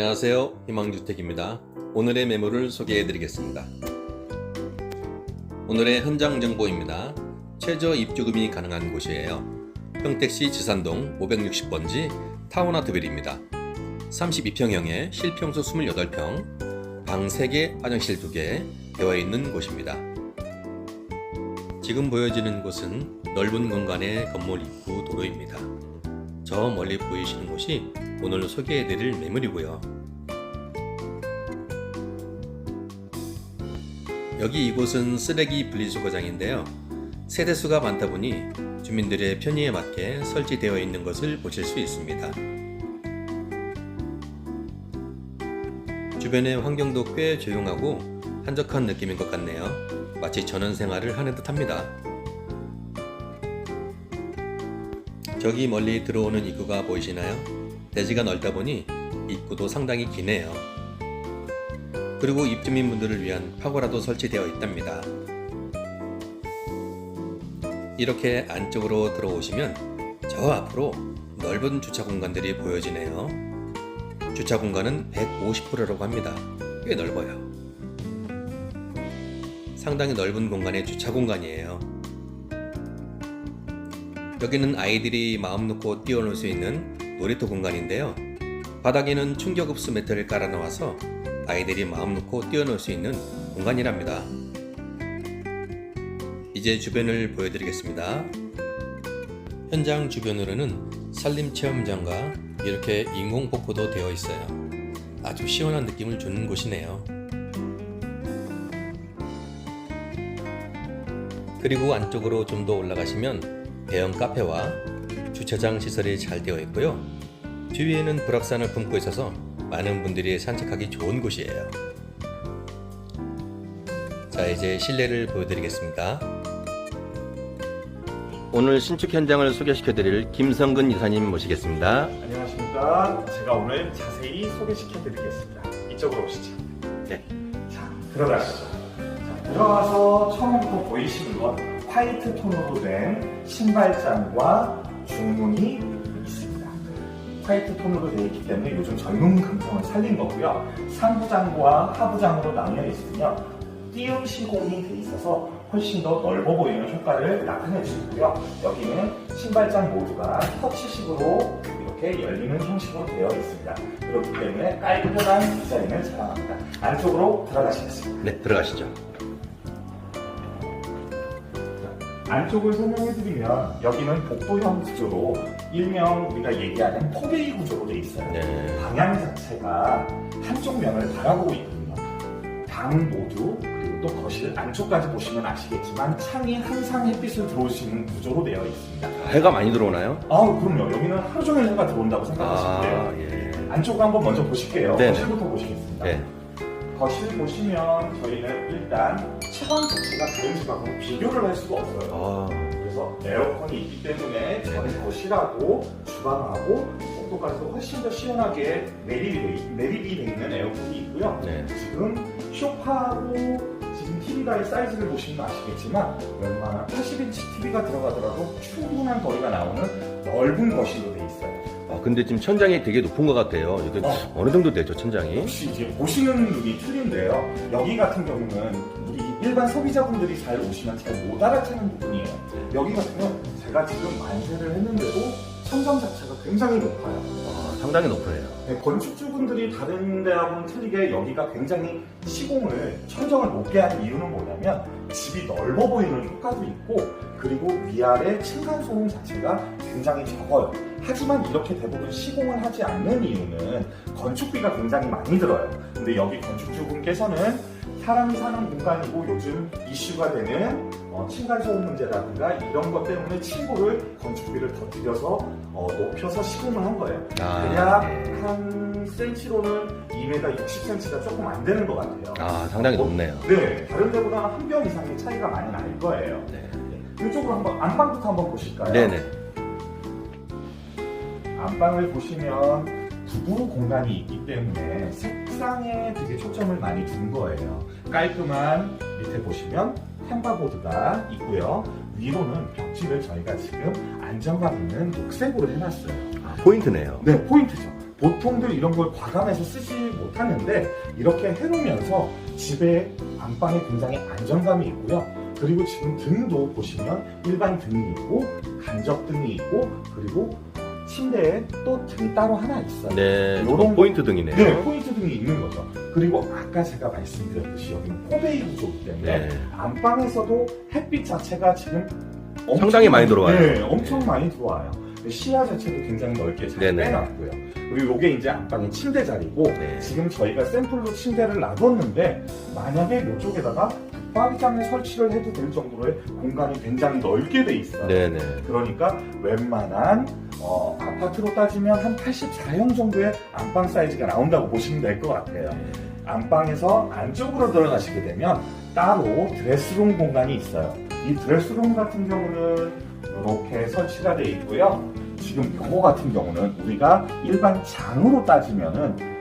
안녕하세요. 희망주택입니다. 오늘의 매물을 소개해 드리겠습니다. 오늘의 현장 정보입니다. 최저 입주금이 가능한 곳이에요. 평택시 지산동 560번지 타운아트 빌입니다. 32평형에 실평수 28평, 방 3개, 화장실 2개 되어 있는 곳입니다. 지금 보여지는 곳은 넓은 공간의 건물 입구 도로입니다. 저 멀리 보이시는 곳이 오늘 소개해드릴 매물이고요. 여기 이곳은 쓰레기 분리수거장인데요. 세대수가 많다 보니 주민들의 편의에 맞게 설치되어 있는 것을 보실 수 있습니다. 주변의 환경도 꽤 조용하고 한적한 느낌인 것 같네요. 마치 전원 생활을 하는 듯 합니다. 저기 멀리 들어오는 입구가 보이시나요? 대지가 넓다 보니 입구도 상당히 기네요. 그리고 입주민분들을 위한 파고라도 설치되어 있답니다. 이렇게 안쪽으로 들어오시면 저 앞으로 넓은 주차 공간들이 보여지네요. 주차 공간은 150%라고 합니다. 꽤 넓어요. 상당히 넓은 공간의 주차 공간이에요. 여기는 아이들이 마음 놓고 뛰어놀 수 있는 놀이터 공간인데요. 바닥에는 충격흡수 매트를 깔아 놓아서 아이들이 마음 놓고 뛰어놀 수 있는 공간이랍니다. 이제 주변을 보여드리겠습니다. 현장 주변으로는 산림체험장과 이렇게 인공폭포도 되어 있어요. 아주 시원한 느낌을 주는 곳이네요. 그리고 안쪽으로 좀 더 올라가시면 대형 카페와 주차장 시설이 잘 되어 있고요. 주위에는 불악산을 품고 있어서 많은 분들이 산책하기 좋은 곳이에요. 자, 이제 실내를 보여드리겠습니다. 오늘 신축 현장을 소개시켜드릴 김성근 이사님 모시겠습니다. 안녕하십니까. 제가 오늘 자세히 소개시켜 드리겠습니다. 이쪽으로 오시죠. 네. 자, 들어가시죠. 자, 들어가서 처음부터 보이시는 건 화이트 톤으로 된 신발장과 중문이 있습니다. 화이트 톤으로 되어 있기 때문에 요즘 젊은 감성을 살린 거고요. 상부장과 하부장으로 나뉘어 있으며 띄움 시공이 돼 있어서 훨씬 더 넓어 보이는 효과를 나타내 주고요. 여기는 신발장 모두가 터치식으로 이렇게 열리는 형식으로 되어 있습니다. 그렇기 때문에 깔끔한 디자인을 자랑합니다. 안쪽으로 들어가시겠습니다. 네, 들어가시죠. 안쪽을 설명해드리면 여기는 복도형 구조로 일명 우리가 얘기하는 포베이 구조로 되어 있어요. 네. 방향 자체가 한쪽 면을 바라보고 있거든요. 방 모두 그리고 또 거실 안쪽까지 보시면 아시겠지만 창이 항상 햇빛을 들어올 수 있는 구조로 되어 있습니다. 해가 많이 들어오나요? 아우 그럼요. 여기는 하루 종일 해가 들어온다고 생각하시면 돼요. 아, 예. 안쪽을 한번 먼저 보실게요. 네네. 거실부터 보시겠습니다. 네. 거실 보시면 저희는 일단 채광 자체가 다른 집하고 비교를 할 수가 없어요. 아, 그래서 에어컨이 있기 때문에 저는 거실하고 주방하고 복도까지도 훨씬 더 시원하게 매립이, 돼 있는 에어컨이 있고요. 네. 지금 쇼파하고 지금 TV가의 사이즈를 보시면 아시겠지만 웬만한 80인치 TV가 들어가더라도 충분한 거리가 나오는 넓은 거실로 돼 있어요. 아, 근데 지금 천장이 되게 높은 것 같아요. 이게 어. 어느 정도 되죠, 천장이? 혹시 이제 보시는 눈이 틀린데요. 여기 같은 경우는 일반 소비자분들이 잘 오시면 잘 못 알아채는 부분이에요. 여기 경우는 제가 지금 만세를 했는데도 천장 자체가 굉장히 높아요. 아, 상당히 높네요. 네, 건축주분들이 다른 데하고는 틀리게 여기가 굉장히 시공을 천정을 높게 하는 이유는 뭐냐면 집이 넓어 보이는 효과도 있고 그리고 위아래 층간 소음 자체가 굉장히 적어요. 하지만 이렇게 대부분 시공을 하지 않는 이유는 건축비가 굉장히 많이 들어요. 근데 여기 건축주분께서는 사람이 사는 공간이고 요즘 이슈가 되는 어, 층간소음 문제라든가 이런 것 때문에 층고를 건축비를 더 들여서 어, 높여서 시공을 한 거예요. 아, 대략 네. 한 센치로는 2m 60cm가 조금 안 되는 것 같아요. 아, 상당히 높네요. 네, 다른 데보다는 한뼘 이상의 차이가 많이 날 거예요. 네. 이쪽으로 한번 안방부터 한번 보실까요? 네네. 안방을 보시면 부부 공간이 있기 때문에 색상에 되게 초점을 많이 둔 거예요. 깔끔한 밑에 보시면 템바보드가 있고요. 위로는 벽지를 저희가 지금 안정감 있는 녹색으로 해놨어요. 아, 포인트네요. 네, 포인트죠. 보통들 이런 걸 과감해서 쓰지 못하는데 이렇게 해놓으면서 집에 안방에 굉장히 안정감이 있고요. 그리고 지금 등도 보시면 일반 등이 있고 간접 등이 있고 그리고 침대에 또 등이 따로 하나 있어요. 네, 요런 요런 포인트 등이네요. 네, 포인트 등이 있는 거죠. 그리고 아까 제가 말씀드렸듯이 여기는 포베이 구조이기 때문에 네. 안방에서도 햇빛 자체가 지금 상당히 많이 들어와요. 네, 엄청 많이 들어와요. 시야 자체도 굉장히 넓게 잘 네네. 빼놨고요. 그리고 이게 이제 안방의 침대 자리고 네. 지금 저희가 샘플로 침대를 놔뒀는데 만약에 이쪽에다가 붙박이장을 설치를 해도 될 정도로의 공간이 굉장히 넓게 돼 있어요. 네네. 그러니까 웬만한 어, 아파트로 따지면 한 84형 정도의 안방 사이즈가 나온다고 보시면 될 것 같아요. 안방에서 안쪽으로 들어가시게 되면 따로 드레스룸 공간이 있어요. 이 드레스룸 같은 경우는 이렇게 설치가 되어 있고요. 지금 요거 같은 경우는 우리가 일반 장으로 따지면은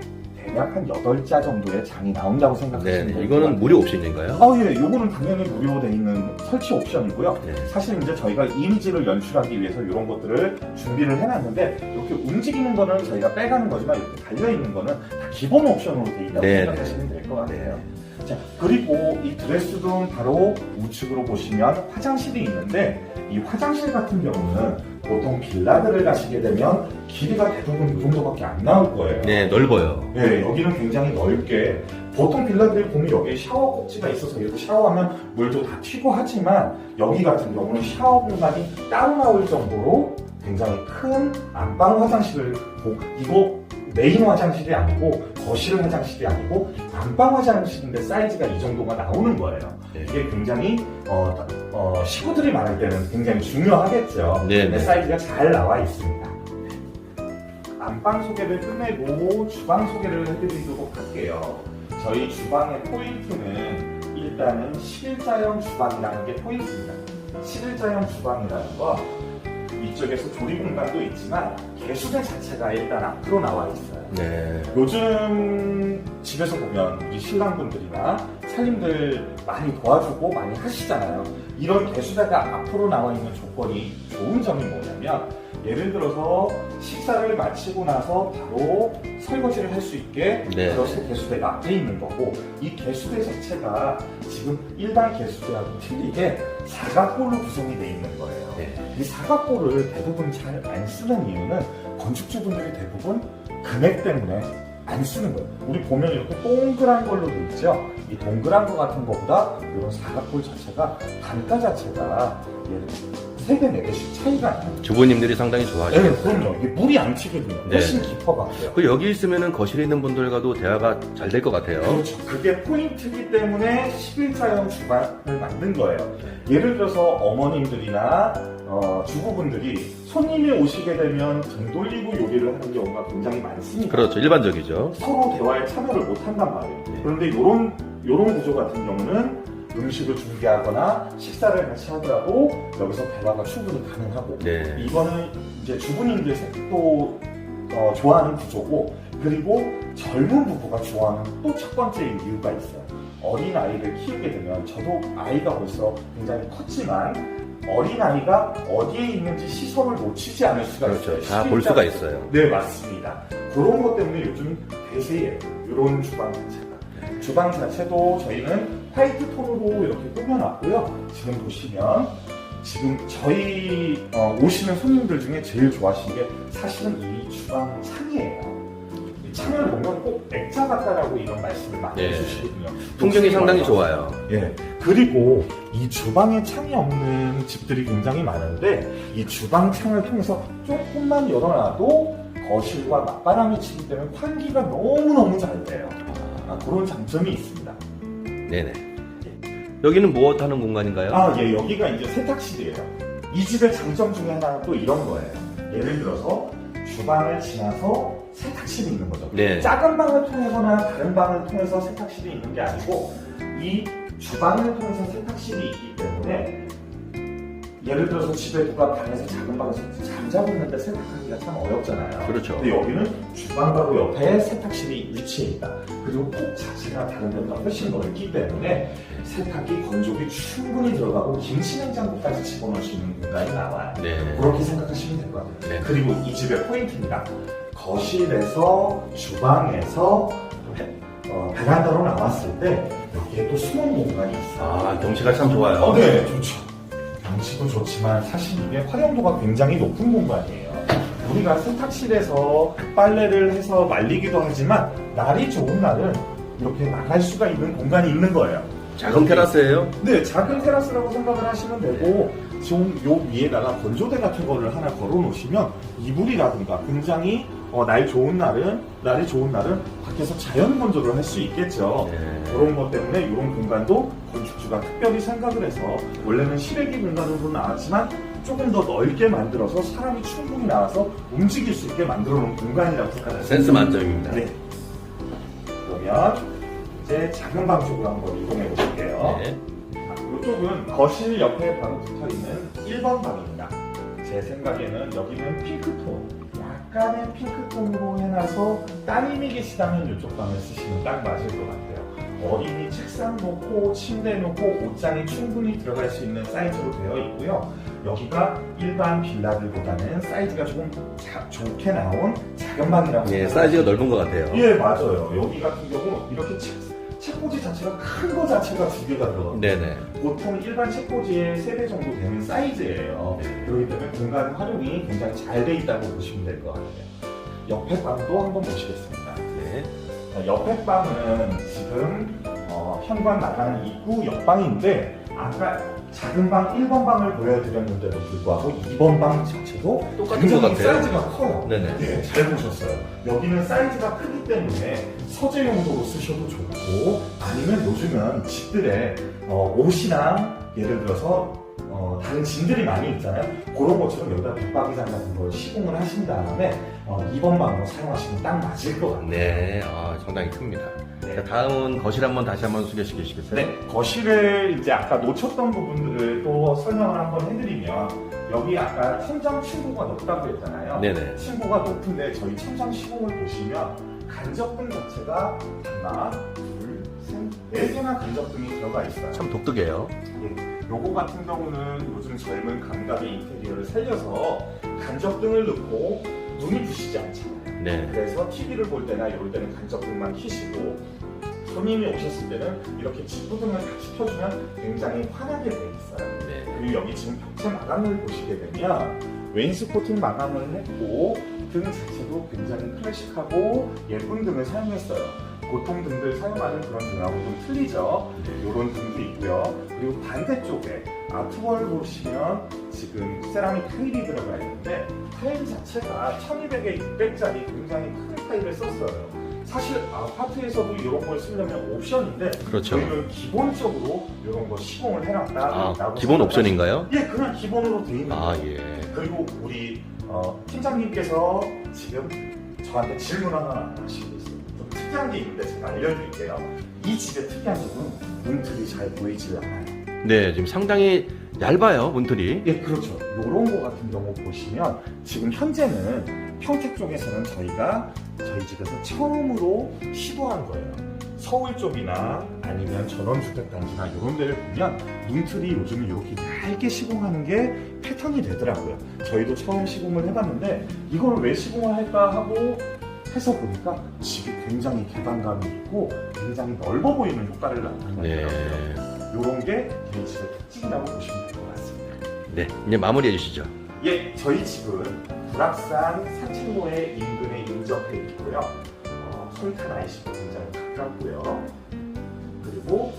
대략 한 8자 정도의 장이 나온다고 생각하시면 네, 될것 이거는. 무료 옵션인가요? 아, 예, 요거는 당연히 무료되어 있는 설치 옵션이고요. 네. 사실 이제 저희가 이미지를 연출하기 위해서 이런 것들을 준비를 해놨는데 이렇게 움직이는 거는 저희가 빼가는 거지만 이렇게 달려있는 거는 다 기본 옵션으로 되어 있다고 네, 생각하시면 될 것 같아요. 자, 그리고 이 드레스룸 바로 우측으로 보시면 화장실이 있는데 이 화장실 같은 경우는 보통 빌라들을 가시게 되면 길이가 대부분 이 정도밖에 안 나올 거예요. 네, 넓어요. 네, 여기는 굉장히 넓게 보통 빌라들이 보면 여기에 샤워 꼭지가 있어서 이렇게 샤워하면 물도 다 튀고 하지만 여기 같은 경우는 샤워 공간이 따로 나올 정도로 굉장히 큰 안방 화장실을 보 이거 메인 화장실이 아니고 거실 화장실이 아니고 안방 화장실인데 사이즈가 이 정도가 나오는 거예요. 네. 이게 굉장히 어, 어, 식구들이 많을 때는 굉장히 중요하겠죠. 네, 근데 네. 사이즈가 잘 나와 있습니다. 안방 소개를 끝내고 주방 소개를 해드리도록 할게요. 저희 주방의 포인트는 일단은 11자형 주방이라는 게 포인트입니다. 11자형 주방이라는 거 이쪽에서 조리 공간도 있지만 개수대 자체가 일단 앞으로 나와 있어요. 네. 요즘 집에서 보면 우리 신랑분들이나 살림들 많이 도와주고 많이 하시잖아요. 이런 개수대가 앞으로 나와 있는 조건이 좋은 점이 뭐냐면 예를 들어서 식사를 마치고 나서 바로 설거지를 할 수 있게 네. 그래서 개수대가 앞에 있는 거고 이 개수대 자체가 지금 일반 개수대하고 틀리게 사각골로 구성이 되어 있는 거예요. 네. 이 사각골을 대부분 잘 안 쓰는 이유는 건축주분들이 대부분 금액 때문에 안 쓰는 거예요. 우리 보면 이렇게 동그란 걸로 돼 있죠. 이 동그란 거 같은 거보다 이런 사각골 자체가 단가 자체가 세 배, 네 배씩 차이가 나요. 주부님들이 상당히 좋아하시죠. 네, 그럼요. 이게 물이 안 튀거든요. 훨씬 네. 깊어가고요. 그 여기 있으면은 거실에 있는 분들과도 대화가 잘 될 것 같아요. 그렇죠. 그게 포인트이기 때문에 11자형 주방을 만든 거예요. 예를 들어서 어머님들이나 어, 주부분들이 손님이 오시게 되면 등 돌리고 요리를 하는 경우가 굉장히 많습니다. 그렇죠. 일반적이죠. 서로 대화에 참여를 못 한단 말이에요. 네. 그런데 이런 요런 구조 같은 경우는 음식을 준비하거나 식사를 같이 하더라도 여기서 대화가 충분히 가능하고 네. 이거는 이제 주부님들 또 어, 좋아하는 구조고 그리고 젊은 부부가 좋아하는 또 첫 번째 이유가 있어요. 어린 아이를 키우게 되면 저도 아이가 벌써 굉장히 컸지만 어린 아이가 어디에 있는지 시선을 놓치지 않을 수가 그렇죠. 있어요. 다 볼 수가 있어요. 네 맞습니다. 그런 것 때문에 요즘 대세예요. 이런 주방 자체가. 주방 자체도 저희는 화이트 톤으로 이렇게 꾸며놨고요. 지금 보시면 지금 저희 어, 오시는 손님들 중에 제일 좋아하시는 게 사실은 이 주방 창이에요. 이 창을 보면 꼭 액자 같다라고 이런 말씀을 많이 네. 해주시거든요. 풍경이 상당히 좋아요. 예. 그리고 이 주방에 창이 없는 집들이 굉장히 많은데 이 주방 창을 통해서 조금만 열어놔도 거실과 맞바람이 치기 때문에 환기가 너무너무 잘 돼요. 아, 그런 장점이 있습니다. 네네. 여기는 무엇 하는 공간인가요? 아, 예, 여기가 이제 세탁실이에요. 이 집의 장점 중에 하나는 또 이런 거예요. 예를 들어서 주방을 지나서 세탁실이 있는 거죠. 네. 작은 방을 통해서나 다른 방을 통해서 세탁실이 있는 게 아니고 이 주방을 통해서 세탁실이 있기 때문에 예를 들어서 집에 누가 방에서 작은 방에서 잠자고 있는데 세탁하기가 참 어렵잖아요. 그렇죠. 근데 여기는 주방 바로 옆에 세탁실이 위치해 있다. 그리고 폭 자체가 다른 데보다 훨씬 넓기 때문에 세탁기, 건조기 충분히 들어가고 김치 냉장고까지 집어넣을 수 있는 공간이 나와요. 네. 그렇게 생각하시면 될 것 같아요. 네. 그리고 이 집의 포인트입니다. 거실에서 주방에서 베, 어, 베란다로 나왔을 때 여기에 또 숨은 공간이 있어요. 아, 경치가 참 좋아요. 어, 네, 좋죠. 경치도 좋지만 사실 이게 활용도가 굉장히 높은 공간이에요. 우리가 세탁실에서 빨래를 해서 말리기도 하지만 날이 좋은 날은 이렇게 나갈 수가 있는 공간이 있는 거예요. 작은 테라스예요? 네, 작은 테라스라고 생각을 하시면 되고 지금 요 위에다가 건조대 같은 거를 하나 걸어 놓으시면 이불이라든가 굉장히 어, 날 좋은 날은 날이 좋은 날은 밖에서 자연 건조를 할 수 있겠죠. 네. 그런 것 때문에 이런 공간도 건축주가 특별히 생각을 해서 원래는 실외기 공간으로 나왔지만 조금 더 넓게 만들어서 사람이 충분히 나와서 움직일 수 있게 만들어 놓은 공간이라고 생각하세요. 센스 만점입니다. 네. 그러면 이제 작은 방 쪽으로 한번 이동해 보실게요. 네. 이쪽은 거실 옆에 바로 붙어 있는 1번 방입니다. 제 생각에는 여기는 핑크톤, 약간의 핑크톤으로 해놔서 따님이 계시다면 이쪽 방을 쓰시면 딱 맞을 것 같아요. 어린이 책상 놓고 침대 놓고 옷장이 충분히 들어갈 수 있는 사이즈로 되어 있고요. 여기가 일반 빌라들보다는 사이즈가 조금 자- 좋게 나온 작은 방이라고 예, 사이즈가 넓은 것 같아요. 예, 맞아요. 여기 같은 경우 이렇게 책, 책꽂이 자체가 큰 거 자체가 두 개가 들어가요. 네네. 보통 일반 책꽂이의 3배 정도 되는 사이즈예요. 그렇기 때문에 공간 활용이 굉장히 잘 돼 있다고 보시면 될 것 같아요. 옆에 방도 한번 보시겠습니다. 네. 자, 옆에 방은 지금 어, 현관 나가는 입구 옆방인데 아까 작은 방 1번 방을 보여드렸는데도 불구하고 2번 방 자체도 똑같은 굉장히 것 같아요. 사이즈가 커요. 네네. 네, 잘 보셨어요. 여기는 사이즈가 크기 때문에 서재 용도로 쓰셔도 좋고 아니면 요즘은 집들에 어, 옷이나 예를 들어서 어, 다른 짐들이 많이 있잖아요. 그런 것처럼 여기다 붙박이장 같은 걸 시공을 하신 다음에 어, 2번 방으로 사용하시면 딱 맞을 것 같아요. 네, 아, 상당히 큽니다. 네. 자, 다음은 거실 한번 다시 한번 소개시켜 주시겠어요? 네, 거실을 이제 아까 놓쳤던 부분들을 또 설명을 한번 해드리면 여기 아까 천장 층고가 높다고 했잖아요. 네네. 층고가 높은데 저희 천장 시공을 보시면 간접등 자체가 하나, 둘, 셋, 네 개나 간접등이 들어가 있어요. 참 독특해요. 예, 요거 같은 경우는 요즘 젊은 감각의 인테리어를 살려서 간접등을 넣고 눈이 부시지 않잖아요. 네. 그래서 TV를 볼 때나 이럴 때는 간접등만 켜시고 손님이 오셨을 때는 이렇게 직구등을 같이 켜주면 굉장히 환하게 돼 있어요. 네. 그리고 여기 지금 벽체 마감을 보시게 되면 웨인스코팅 마감을 했고 등 자체도 굉장히 클래식하고 예쁜 등을 사용했어요. 보통 등들 사용하는 그런 등하고 좀 틀리죠. 이런 등도 있고요. 그리고 반대쪽에 아트월 보시면 지금 세라믹 타일이 들어가 있는데 타일 자체가 1200에 600짜리 굉장히 큰 타일을 썼어요. 사실 아파트에서도 이런 걸 쓰려면 옵션인데 그렇죠. 저희는 기본적으로 이런 거 시공을 해놨다. 아, 라고 기본 생각하시- 옵션인가요? 예, 그냥 기본으로 돼 있는 아, 거예요. 예. 그리고 우리 어, 팀장님께서 지금 저한테 질문 하나 하시고 있어요. 좀 특이한 게 있는데 제가 알려드릴게요. 이 집의 특이한 점은 문틀이 잘 보이질 않아요. 네, 지금 상당히 얇아요, 문틀이. 예, 그렇죠. 요런 거 같은 경우 보시면 지금 현재는 평택 쪽에서는 저희가 저희 집에서 처음으로 시도한 거예요. 서울 쪽이나 아니면 전원주택 단지나 이런 데를 보면 문틀이 요즘 이렇게 얇게 시공하는 게 패턴이 되더라고요. 저희도 처음 시공을 해봤는데 이걸 왜 시공을 할까 하고 해서 보니까 집이 굉장히 개방감이 있고 굉장히 넓어 보이는 효과를 네. 나타내더라고요. 이런 게 저희 집의 특징이라고 보시면 될 것 같습니다. 네, 이제 마무리해 주시죠. 예, 저희 집은 불악산 산책로에 인근에 인접해 있고요. 어, 솔탄 IC도 굉장히 가깝고요. 그리고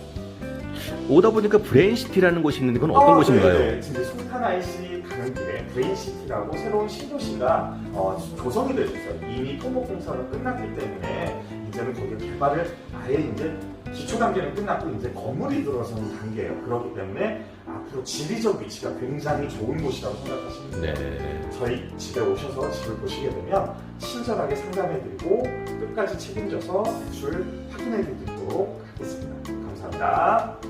오다 보니까 브레인시티라는 곳이 있는데 그건 어떤 아, 곳인가요? 네네. 지금 솔탄 IC 가는 길에 브레인시티라고 새로운 신도시가 어, 조성이 되고 있어요. 이미 토목 공사가 끝났기 때문에 이제는 거기 개발을 아예 이제 기초 단계는 끝났고 이제 건물이 들어서는 단계예요. 그렇기 때문에 앞으로 지리적 위치가 굉장히 좋은 곳이라고 생각하시면 돼요. 네. 저희 집에 오셔서 집을 보시게 되면 친절하게 상담해드리고 끝까지 책임져서 대출 확인해드리도록 하겠습니다. 감사합니다.